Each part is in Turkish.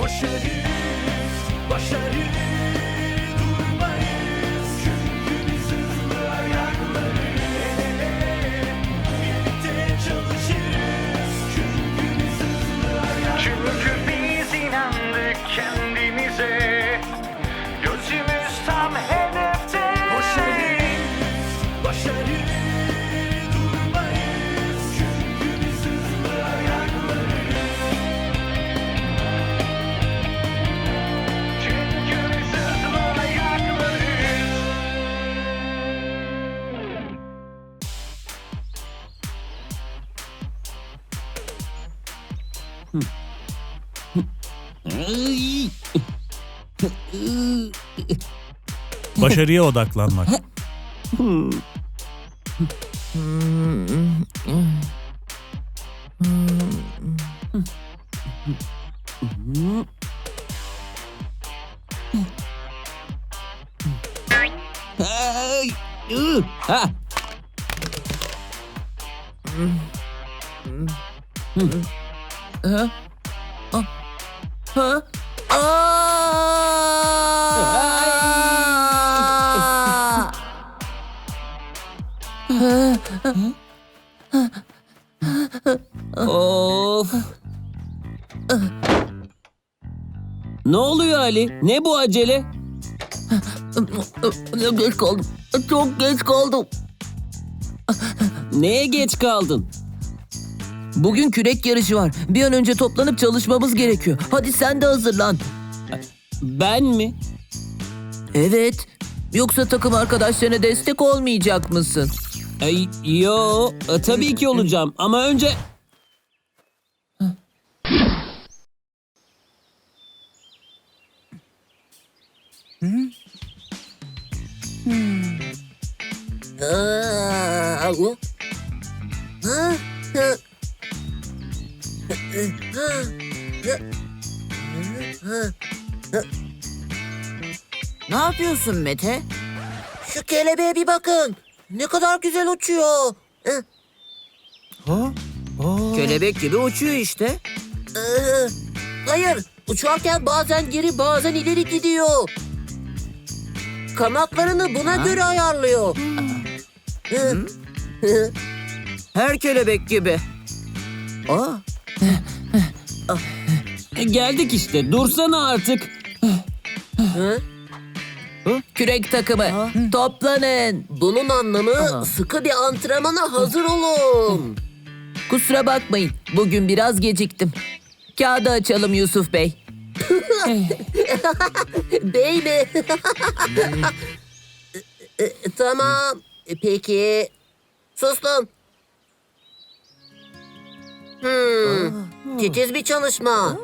Koşarız, başarı Başarıya odaklanmak. Ay, ha. Ha? Ha? Aa! Of. Ne oluyor Ali? Ne bu acele? Geç kaldım. Çok geç kaldım. Neye geç kaldın? Bugün kürek yarışı var. Bir an önce toplanıp çalışmamız gerekiyor. Hadi sen de hazırlan. Ben mi? Evet. Yoksa takım arkadaşlarına destek olmayacak mısın? Ay, yo, e, tabii ki olacağım ama önce... Ne yapıyorsun Mete? Şu kelebeğe bir bakın. Ne kadar güzel uçuyor. Kelebek gibi uçuyor işte. Hayır, uçarken bazen geri bazen ileri gidiyor. Kanatlarını buna göre ayarlıyor. Her kelebek gibi. Aa, E, Geldik işte. Dursana artık. Kürek takımı toplanın. Bunun anlamı sıkı bir antrenmana hazır olun. Kusura bakmayın bugün biraz geciktim. Kağıdı açalım Yusuf Bey. Bey mi? tamam peki. Sus lan. Hmm, titiz bir çalışma.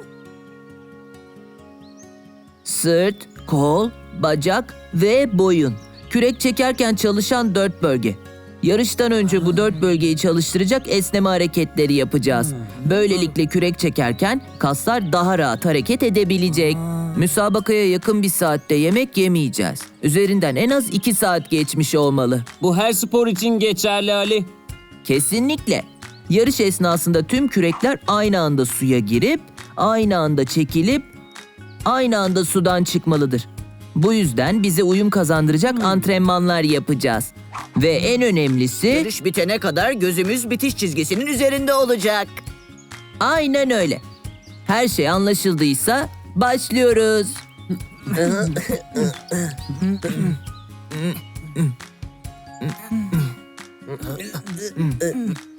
Sırt, kol, bacak ve boyun. Kürek çekerken çalışan dört bölge. Yarıştan önce bu dört bölgeyi çalıştıracak esneme hareketleri yapacağız. Böylelikle kürek çekerken kaslar daha rahat hareket edebilecek. Müsabakaya yakın bir saatte yemek yemeyeceğiz. Üzerinden en az iki saat geçmiş olmalı. Bu her spor için geçerli Ali. Kesinlikle. Yarış esnasında tüm kürekler aynı anda suya girip, aynı anda çekilip, aynı anda sudan çıkmalıdır. Bu yüzden bize uyum kazandıracak antrenmanlar yapacağız. Ve en önemlisi... Yarış bitene kadar gözümüz bitiş çizgisinin üzerinde olacak. Aynen öyle. Her şey anlaşıldıysa başlıyoruz.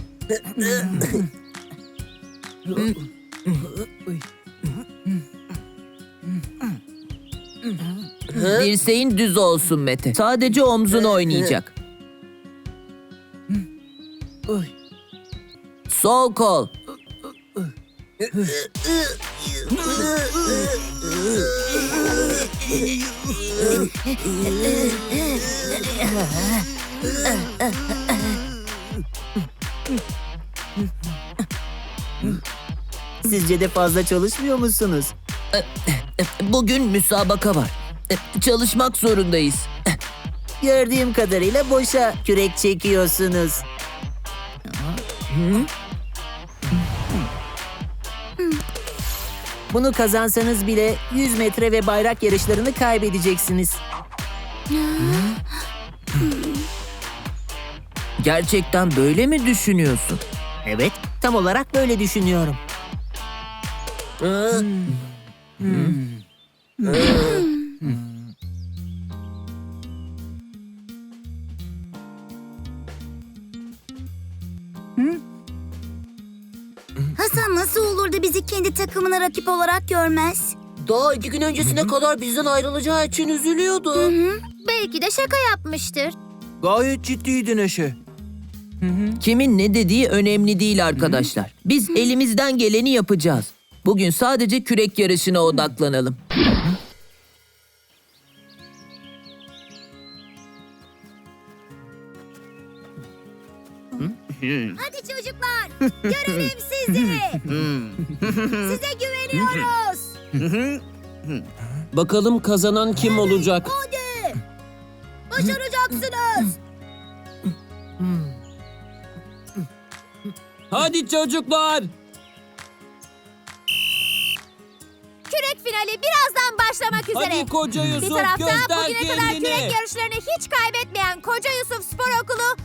Dirseğin düz olsun Mete. Sadece omzun oynayacak. Sol kol. Sizce de fazla çalışmıyor musunuz? Bugün müsabaka var. Çalışmak zorundayız. Gördüğüm kadarıyla boşa kürek çekiyorsunuz. Bunu kazansanız bile 100 metre ve bayrak yarışlarını kaybedeceksiniz. Gerçekten böyle mi düşünüyorsun? Evet, tam olarak böyle düşünüyorum. Hasan nasıl olur da bizi kendi takımına rakip olarak görmez? Daha iki gün öncesine kadar bizden ayrılacağı için üzülüyordu. Belki de şaka yapmıştır. Gayet ciddiydi Neşe. Kimin ne dediği önemli değil arkadaşlar. Biz elimizden geleni yapacağız. Bugün sadece kürek yarışına odaklanalım. Hadi çocuklar, görelim sizi. Size güveniyoruz. Bakalım kazanan kim olacak? Hadi. Başaracaksınız. Hadi çocuklar. Başlamak üzere. Hadi koca Yusuf Bir tarafta göster bugüne kadar kendini. kürek yarışlarını hiç kaybetmeyen Koca Yusuf Spor Okulu.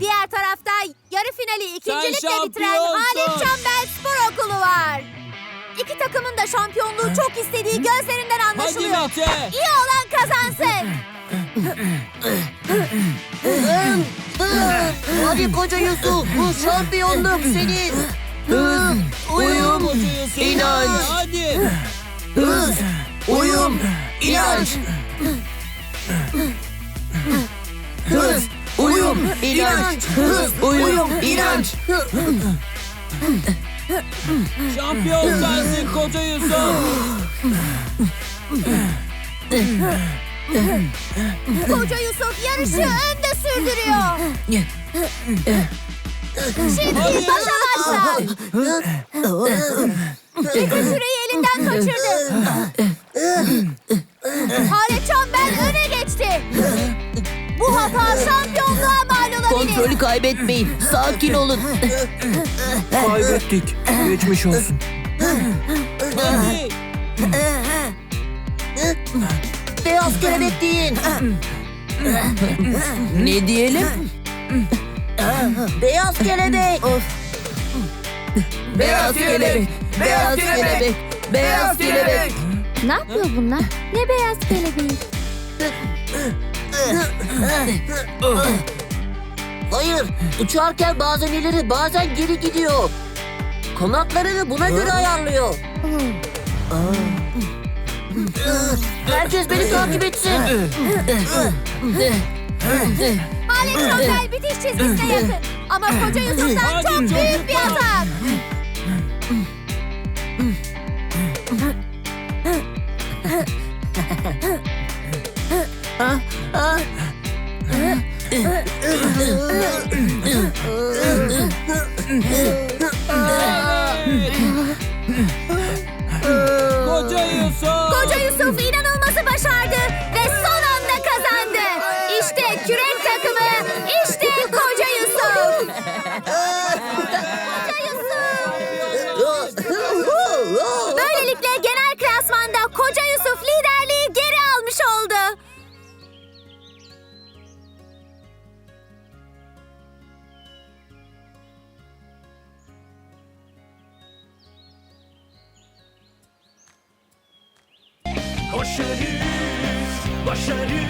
Diğer tarafta yarı finali ikincilikle bitiren şampiyonsun. Halit Çembel Spor Okulu var. İki takımın da şampiyonluğu çok istediği gözlerinden Hadi anlaşılıyor. Mete. İyi olan kazansın. Hadi koca Yusuf bu şampiyonluk senin. Uyum, Koca Yusuf. inanç. Hadi. Uyum, inanç. Hız, uyum, inanç. Hız, uyum, inanç. Şampiyon sensin koca Yusuf. Koca Yusuf yarışı önde sürdürüyor. Şimdi başa başla. Mete süreyi elinden kaçırdı. Halit Çembel öne geçti. Bu hata şampiyonluğa mal olabilir. Kontrolü kaybetmeyin. Sakin olun. Kaybettik. Geçmiş olsun. Beyaz kelebek deyin. Ne diyelim? Beyaz kelebek. Beyaz kelebek, beyaz kelebek, beyaz kelebek. Ne yapıyor bunlar? Ne beyaz kelebeği? Hayır, uçarken bazen ileri bazen geri gidiyor. Kanatlarını buna göre ayarlıyor. Herkes beni takip etsin. Halit Çembel bitiş çizgisine yakın. Ama Koca Hadi çok büyük bir atak. Koca Yusuf. Koca Yusuf inanılmazı başardı ve son Koşarız, başarı